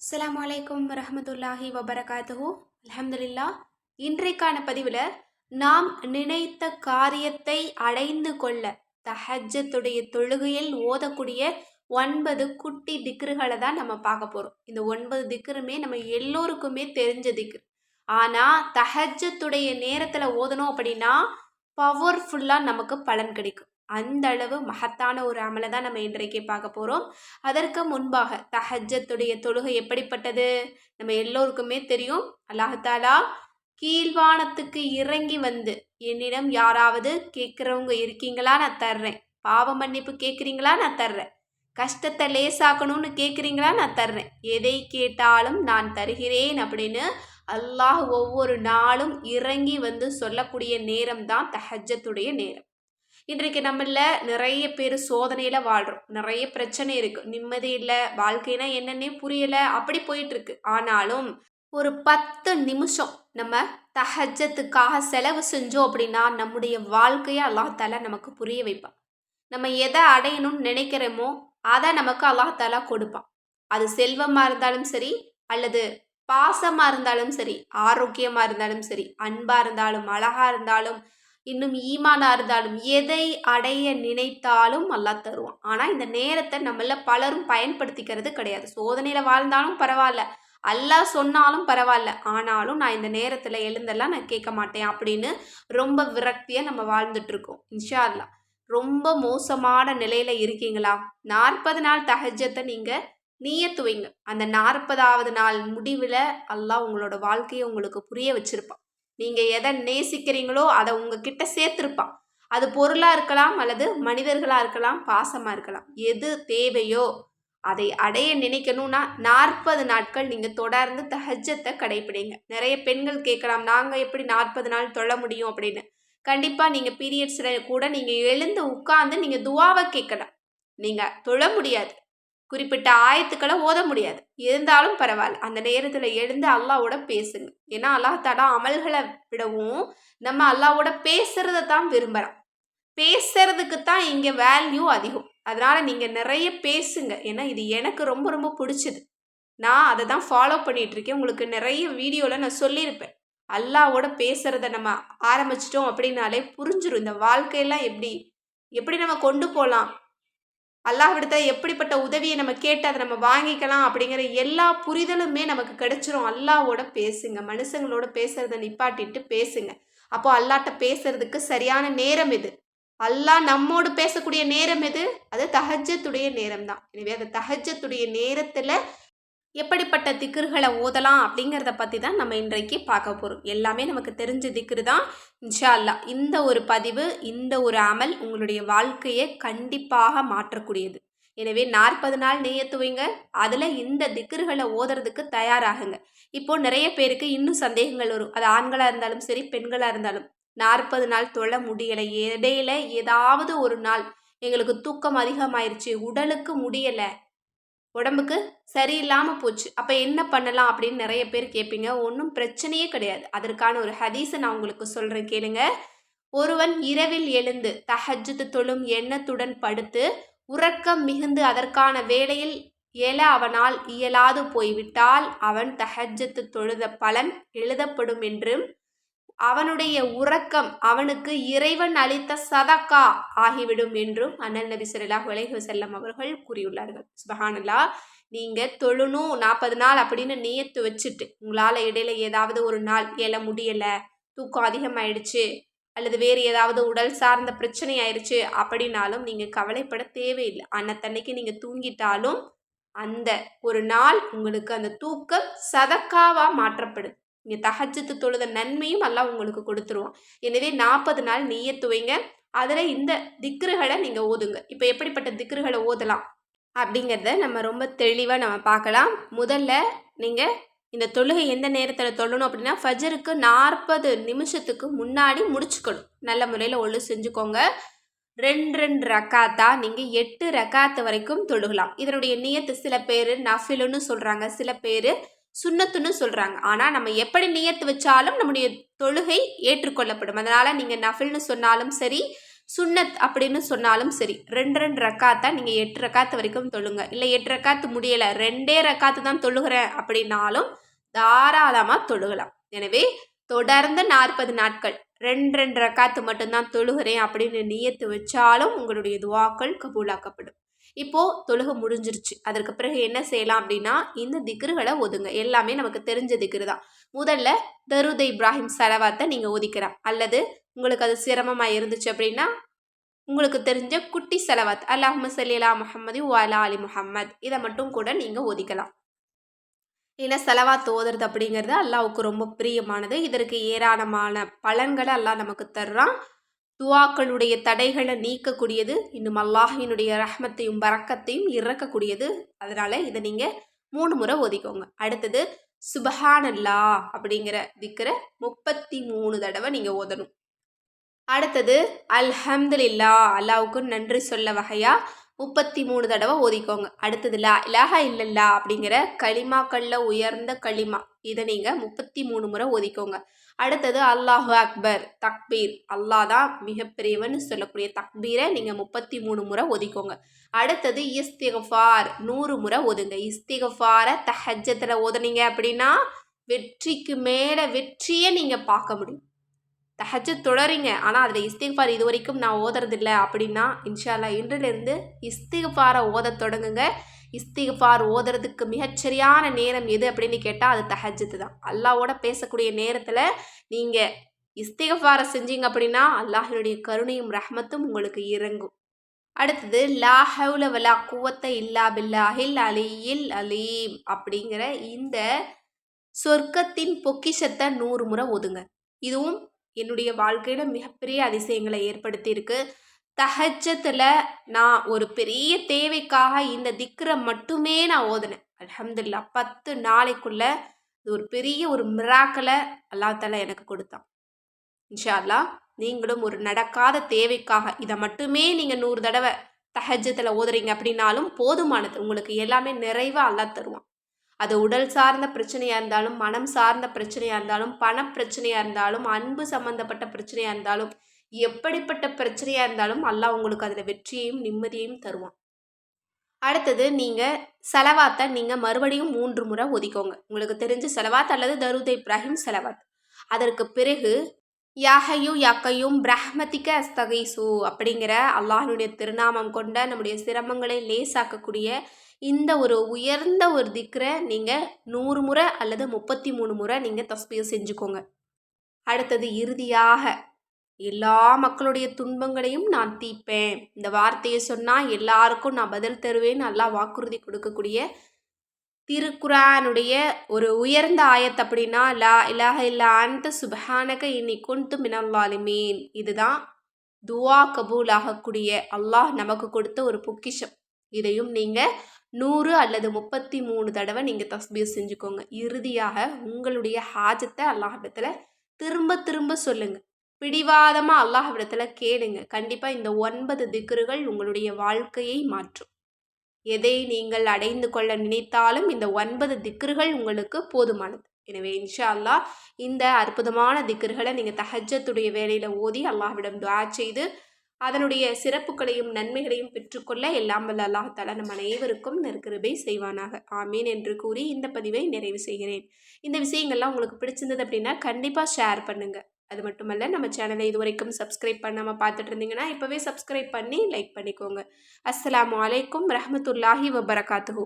அஸ்லாம் வலைக்கம் வரமத்துல்லாஹி வபரகாத்துஹு. அலமதுல்லா இன்றைக்கான பதிவில் நாம் நினைத்த காரியத்தை அடைந்து கொள்ள தஹஜத்துடைய தொழுகையில் ஓதக்கூடிய ஒன்பது குட்டி திக்ருகளை தான் நம்ம பார்க்க போகிறோம் இந்த ஒன்பது திக்ருமே நம்ம எல்லோருக்குமே தெரிஞ்ச திக்ரு. ஆனால் தஹஜத்துடைய நேரத்தில் ஓதணும் அப்படின்னா பவர்ஃபுல்லாக நமக்கு பலன் கிடைக்கும். அந்த அளவு மகத்தான ஒரு அமலை தான் நம்ம இன்றைக்கு பார்க்க போகிறோம் அதற்கு முன்பாக தஹஜத்துடைய தொழுகை எப்படிப்பட்டது? நம்ம எல்லோருக்குமே தெரியும். அல்லாஹாலா கீழ்வானத்துக்கு இறங்கி வந்து என்னிடம் யாராவது கேட்குறவங்க இருக்கீங்களா? நான் தர்றேன். பாவ மன்னிப்பு கேட்குறீங்களா? நான் தர்றேன். கஷ்டத்தை லேசாக்கணும்னு கேட்குறீங்களா? நான் தர்றேன். எதை கேட்டாலும் நான் தருகிறேன் அப்படின்னு அல்லாஹ் ஒவ்வொரு நாளும் இறங்கி வந்து சொல்லக்கூடிய நேரம் தான் தஹஜத்துடைய நேரம். இன்றைக்கு நம்மள நிறைய பேர் சோதனையில் வாழ்கிறோம் நிறைய பிரச்சனை இருக்குது நிம்மதி இல்லை வாழ்க்கைனா என்னன்னே புரியலை. அப்படி போயிட்டுருக்கு. ஆனாலும் ஒரு பத்து நிமிஷம் நம்ம தஹஜத்துக்காக செலவு செஞ்சோம் அப்படின்னா நம்முடைய வாழ்க்கையை அல்லாஹால நமக்கு புரிய வைப்பான். நம்ம எதை அடையணும்னு நினைக்கிறோமோ அதை நமக்கு அல்லாஹாலா கொடுப்பான். அது செல்வமாக இருந்தாலும் சரி அல்லது பாசமாக இருந்தாலும் சரி ஆரோக்கியமாக இருந்தாலும் சரி அன்பாக இருந்தாலும் அழகாக இருந்தாலும் இன்னும் ஈமானாக இருந்தாலும் எதை அடைய நினைத்தாலும் நல்லா தருவான். ஆனால் இந்த நேரத்தை நம்மள பலரும் பயன்படுத்திக்கிறது கிடையாது. சோதனையில் வாழ்ந்தாலும் பரவாயில்ல. அல்லாஹ் சொன்னாலும் பரவாயில்ல. ஆனாலும் நான் இந்த நேரத்தில் எழுந்தெல்லாம் நான் கேட்க மாட்டேன் அப்படின்னு ரொம்ப விரக்தியாக நம்ம வாழ்ந்துட்டுருக்கோம். இன்ஷா அல்லா ரொம்ப மோசமான நிலையில் இருக்கீங்களா? நாற்பது நாள் தகஜத்தை நீங்கள் நீயத்துவைங்க. அந்த நாற்பதாவது நாள் முடிவில் அல்லாஹ் உங்களோட வாழ்க்கையை உங்களுக்கு புரிய வச்சுருப்பான். நீங்கள் எதை நேசிக்கிறீங்களோ அதை உங்ககிட்ட சேர்த்துருப்பான். அது பொருளாக இருக்கலாம் அல்லது மனிதர்களாக இருக்கலாம் பாசமாக இருக்கலாம். எது தேவையோ அதை அடைய நினைக்கணும்னா நாற்பது நாட்கள் நீங்கள் தொடர்ந்து தஹஜத்தை கடைப்பிடிங்க. நிறைய பெண்கள் கேட்கலாம் நாங்கள் எப்படி நாற்பது நாள் தொழ முடியும்? அப்படின்னு. கண்டிப்பாக நீங்கள் பீரியட்ஸில் கூட நீங்கள் எழுந்து உட்காந்து நீங்கள் துவாவை கேட்கலாம். நீங்கள் தொழ முடியாது. குறிப்பிட்ட ஆயத்துக்களை ஓத முடியாது. இருந்தாலும் பரவாயில்ல. அந்த நேரத்தில் எழுந்து அல்லாவோட பேசுங்க. ஏன்னா அல்லாஹ் தடா அமல்களை விடவும் நம்ம அல்லாவோட பேசுறத தான் விரும்புகிறோம் பேசுறதுக்கு தான் இங்கே வேல்யூ அதிகம். அதனால் நீங்கள் நிறைய பேசுங்க. ஏன்னா இது எனக்கு ரொம்ப ரொம்ப பிடிச்சது. நான் அதை தான் ஃபாலோ பண்ணிகிட்ருக்கேன் உங்களுக்கு நிறைய வீடியோவில் நான் சொல்லியிருப்பேன். அல்லாவோட பேசுகிறத நம்ம ஆரம்பிச்சிட்டோம் அப்படின்னாலே புரிஞ்சிடும் இந்த வாழ்க்கையெல்லாம் எப்படி எப்படி நம்ம கொண்டு போகலாம்? அல்லாஹ்விடத்தில் எப்படிப்பட்ட உதவியை நம்ம கேட்டு அதை நம்ம வாங்கிக்கலாம் அப்படிங்கிற எல்லா புரிதலுமே நமக்கு கிடைச்சிரும். அல்லாவோட பேசுங்க மனுஷங்களோட பேசுறத நிப்பாட்டிட்டு பேசுங்க. அப்போ அல்லாட்ட பேசுறதுக்கு சரியான நேரம் இது அல்லாஹ் நம்மோடு பேசக்கூடிய நேரம் எது? அது தஹஜத்துடைய நேரம் தான் எனவே அந்த தஹஜத்துடைய நேரத்தில் எப்படிப்பட்ட திக்ருகளை ஓதலாம் அப்படிங்கிறத பற்றி தான் நம்ம இன்றைக்கு பார்க்க போகிறோம் எல்லாமே நமக்கு தெரிஞ்ச திக்ரு தான். இன்ஷா அல்லா இந்த ஒரு பதிவு இந்த ஒரு அமல் உங்களுடைய வாழ்க்கையை கண்டிப்பாக மாற்றக்கூடியது. எனவே நாற்பது நாள் நெய்யத்துவங்க அதில் இந்த திக்ருகளை ஓதுறதுக்கு தயாராகுங்க. இப்போ நிறைய பேருக்கு இன்னும் சந்தேகங்கள் வரும். அது ஆண்களாக இருந்தாலும் சரி பெண்களாக இருந்தாலும். நாற்பது நாள் தொழ முடியலை. இடையில ஏதாவது ஒரு நாள் எங்களுக்கு தூக்கம் அதிகமாயிருச்சு. உடலுக்கு முடியலை. உடம்புக்கு சரியில்லாமல் போச்சு. அப்போ என்ன பண்ணலாம் அப்படின்னு நிறைய பேர் கேட்பீங்க. ஒன்றும் பிரச்சனையே கிடையாது. அதற்கான ஒரு ஹதீஸை நான் உங்களுக்கு சொல்கிறேன் கேளுங்க. ஒருவன் இரவில் எழுந்து தஹஜத்து தொழும் எண்ணத்துடன் படுத்து உறக்கம் மிகுந்து அதற்கான வேலையில் எழ அவனால் இயலாது போய்விட்டால் அவன் தஹஜத்து தொழுத பலன் எழுதப்படும் என்றும் அவனுடைய உறக்கம் அவனுக்கு இறைவன் அளித்த சதக்கா ஆகிவிடும் என்றும் அண்ணல் நபி சொல்லாஹ் உலக செல்லம் அவர்கள் கூறியுள்ளார்கள். சுபஹானல்லா நீங்கள் தொழுணும் நாற்பது நாள் அப்படின்னு நியத்து வச்சுட்டு உங்களால் இடையில ஏதாவது ஒரு நாள் எழ முடியலை தூக்கம் அதிகமாயிடுச்சு அல்லது வேறு ஏதாவது உடல் சார்ந்த பிரச்சனை ஆயிடுச்சு அப்படின்னாலும் நீங்கள் கவலைப்பட தேவையில்லை. அன்னத்தன்னைக்கு நீங்கள் தூங்கிட்டாலும் அந்த ஒரு நாள் உங்களுக்கு அந்த தூக்கம் சதக்காவாக மாற்றப்படுது நீங்கள் தகஜத்து தொழுத நன்மையும் எல்லாம் உங்களுக்கு கொடுத்துருவோம் எனவே நாற்பது நாள் நீயத்துவைங்க அதில் இந்த திக்ருகளை நீங்கள் ஓதுங்க. இப்போ எப்படிப்பட்ட திக்ருகளை ஓதலாம்? அப்படிங்கிறத நம்ம ரொம்ப தெளிவாக நம்ம பார்க்கலாம். முதல்ல நீங்கள் இந்த தொழுகை எந்த நேரத்தில் தொழணும் அப்படின்னா ஃபஜருக்கு நாற்பது நிமிஷத்துக்கு முன்னாடி முடிச்சுக்கணும். நல்ல முறையில் ஒழு செஞ்சுக்கோங்க. ரெண்டு ரெண்டு ரக்காத்தா நீங்கள் எட்டு ரக்காத்து வரைக்கும் தொழுகலாம். இதனுடைய நியத்து சில பேர் நஃபிலுன்னு சொல்கிறாங்க சில பேர் சுண்ணத்துன்னு சொல்கிறாங்க ஆனால் நம்ம எப்படி நியத்து வச்சாலும் நம்முடைய தொழுகை ஏற்றுக்கொள்ளப்படும். அதனால் நீங்கள் நஃபில்னு சொன்னாலும் சரி சுன்னத் அப்படின்னு சொன்னாலும் சரி ரெண்டு ரெண்டு ரக்காத்தா நீங்கள் எட்டு ரக்காத்து வரைக்கும் தொழுங்க. இல்லை எட்டு ரக்காத்து முடியலை ரெண்டே ரக்காத்து தான் தொழுகிறேன் அப்படின்னாலும் தாராளமாக தொழுகலாம். எனவே தொடர்ந்து நாற்பது நாட்கள் ரெண்டு ரெண்டு ரக்காத்து மட்டும்தான் தொழுகிறேன் அப்படின்னு நியத்து வச்சாலும் உங்களுடைய துவாக்கள் கபூலாக்கப்படும். இப்போது தொழுகை முடிஞ்சிருச்சு. அதற்கு பிறகு என்ன செய்யலாம் அப்படின்னா இந்த திக்ருகளை ஒதுங்க. எல்லாமே நமக்கு தெரிஞ்ச திக்ரு தான். முதல்ல தருத இப்ராஹிம் சலவாத்தை நீங்கள் ஒதுக்கலாம். அல்லது உங்களுக்கு அது சிரமமாக இருந்துச்சு அப்படின்னா உங்களுக்கு தெரிஞ்ச குட்டி செலவாத் அல்லாஹ் சல்லிலா முஹம்மது வாலா அலி முஹம்மத் இதை மட்டும் கூட நீங்கள் ஒதுக்கலாம். ஏன்னா செலவாத் ஓதுறது அப்படிங்கிறது அல்லாவுக்கு ரொம்ப பிரியமானது. இதற்கு ஏராளமான பலன்களை அல்லாஹ் நமக்கு தர்றான். துவாக்களுடைய தடைகளை நீக்கக்கூடியது இன்னும் அல்லாஹினுடைய ரஹ்மத்தையும் பறக்கத்தையும் இறக்கக்கூடியது. அதனால் இதை நீங்கள் மூணு முறை ஒதுக்கோங்க அடுத்தது சுபஹானல்லா அப்படிங்கிற திக்கிற முப்பத்தி மூணு தடவை நீங்கள் ஓதணும். அடுத்தது அல்ஹம்துலில்லா அல்லாவுக்கு நன்றி சொல்ல வகையா முப்பத்தி மூணு தடவை ஓதிக்கோங்க. அடுத்தது லா இலாஹா இல்லல்லா அப்படிங்கிற களிமாக்களில் உயர்ந்த களிமா இதை நீங்கள் முப்பத்தி மூணு முறை ஓதிக்கோங்க. அடுத்தது அல்லாஹு அக்பர் தக்பீர். அல்லாஹ் தான் மிகப்பெரியவன் சொல்லக்கூடிய தக்பீரை நீங்கள் முப்பத்தி மூணு முறை ஒதுக்கோங்க. அடுத்தது இஸ்திகஃபார் நூறு முறை ஒதுங்க. இஸ்திகஃபாரை தஹஜத்தில் ஓதுனீங்க அப்படின்னா வெற்றிக்கு மேலே வெற்றியை நீங்கள் பார்க்க முடியும். தஹஜ தொடரிங்க. ஆனால் அதில் இஸ்திகஃபார் இது வரைக்கும் நான் ஓதுறதில்ல அப்படின்னா இன்ஷால்லா இன்றிலிருந்து இஸ்திகஃபாரை ஓத தொடங்குங்க. இஸ்திகஃபார் ஓதுறதுக்கு மிகச்சரியான நேரம் எது அப்படின்னு கேட்டால் அது தஹஜத்து தான். அல்லாவோட பேசக்கூடிய நேரத்தில் நீங்கள் இஸ்திகஃபாரை செஞ்சீங்க அப்படின்னா அல்லாஹினுடைய கருணையும் ரஹமத்தும் உங்களுக்கு இறங்கும். அடுத்தது லா ஹவுல வலா குவத்தை இல்லா பில்லாஹில் அலியில் அலீம் அப்படிங்கிற இந்த சொர்க்கத்தின் பொக்கிஷத்தை நூறு முறை ஒதுங்க இதுவும் என்னுடைய வாழ்க்கையில் மிகப்பெரிய அதிசயங்களை ஏற்படுத்தியிருக்கு. தஹஜத்தில் நான் ஒரு பெரிய தேவைக்காக இந்த திக்ரை மட்டுமே நான் ஓதினேன். அலமதுல்லா பத்து நாளைக்குள்ள இது ஒரு பெரிய ஒரு மிராக்களை அல்லா அல்லாத்தால எனக்கு கொடுத்தான். இன்ஷா அல்லா நீங்களும் ஒரு நடக்காத தேவைக்காக இதை மட்டுமே நீங்கள் நூறு தடவை தஹஜத்தில் ஓதுறீங்க அப்படின்னாலும் போதுமானது. உங்களுக்கு எல்லாமே நிறைவாக அல்லா தருவான். அது உடல் சார்ந்த பிரச்சனையாக இருந்தாலும் மனம் சார்ந்த பிரச்சனையாக இருந்தாலும் பண பிரச்சனையாக இருந்தாலும் அன்பு சம்மந்தப்பட்ட பிரச்சனையாக இருந்தாலும் எப்படிப்பட்ட பிரச்சனையாக இருந்தாலும் அல்லாஹ் உங்களுக்கு அதில் வெற்றியையும் நிம்மதியையும் தருவான். அடுத்தது நீங்கள் செலவாத்தை நீங்கள் மறுபடியும் மூன்று முறை ஒதுக்கோங்க உங்களுக்கு தெரிஞ்ச செலவாத் அல்லது தருத இப்ராஹிம் செலவாத். அதற்கு பிறகு யாகையும் யாக்கையும் பிரஹ்மதிக்க அஸ்தகைசு அப்படிங்கிற அல்லாஹனுடைய திருநாமம் கொண்ட நம்முடைய சிரமங்களை லேசாக்கக்கூடிய இந்த ஒரு உயர்ந்த ஒரு திக்கரை நீங்கள் நூறு முறை அல்லது முப்பத்தி மூணு முறை நீங்கள் தஸ்பியை செஞ்சுக்கோங்க. அடுத்தது இறுதியாக எல்லா மக்களுடைய துன்பங்களையும் நான் தீப்பேன் இந்த வார்த்தையை சொன்னால் எல்லாருக்கும் நான் பதில் தருவேன். நல்லா வாக்குறுதி கொடுக்கக்கூடிய திருக்குரானுடைய ஒரு உயர்ந்த ஆயத் அப்படின்னா லா இலாஹ இல்லா அந்த சுபஹானக இன்னி குந்து மினல்லாலிமீன் இதுதான் துவா கபூல் ஆகக்கூடிய அல்லாஹ் நமக்கு கொடுத்த ஒரு பொக்கிஷம். இதையும் நீங்கள் நூறு அல்லது முப்பத்தி மூணு தடவை நீங்கள் தஸ்பீர் செஞ்சுக்கோங்க. இறுதியாக உங்களுடைய ஹாஜத்தை அல்லாஹிடத்தில் திரும்ப திரும்ப சொல்லுங்கள் பிடிவாதமாக அல்லாஹ்விடத்தில் கேளுங்க. கண்டிப்பாக இந்த ஒன்பது திக்ருகள் உங்களுடைய வாழ்க்கையை மாற்றும். எதை நீங்கள் அடைந்து கொள்ள நினைத்தாலும் இந்த ஒன்பது திக்ருகள் உங்களுக்கு போதுமானது. எனவே இன்ஷா அல்லாஹ் இந்த அற்புதமான திக்ருகளை நீங்கள் தஹஜத்துடைய வேலையில் ஓதி அல்லாஹ்விடம் துவா செய்து அதனுடைய சிறப்புகளையும் நன்மைகளையும் பெற்றுக்கொள்ள எல்லாம் வல்ல அல்லாஹால நம் அனைவருக்கும் நெருக்கிருபை செய்வானாக. ஆமீன் என்று கூறி இந்த பதிவை நிறைவு செய்கிறேன். இந்த விஷயங்கள்லாம் உங்களுக்கு பிடிச்சிருந்தது அப்படின்னா கண்டிப்பாக ஷேர் பண்ணுங்கள் அது மட்டுமல்ல நம்ம சேனலை இது வரைக்கும் சப்ஸ்கிரைப் பண்ணாமல் பார்த்துட்டு இருந்தீங்கன்னா இப்போவே சப்ஸ்கிரைப் பண்ணி லைக் பண்ணிக்கோங்க. அஸ்லாம் வலைக்கம் ரஹமத்துல்லாஹி வபரகாத்துஹூ.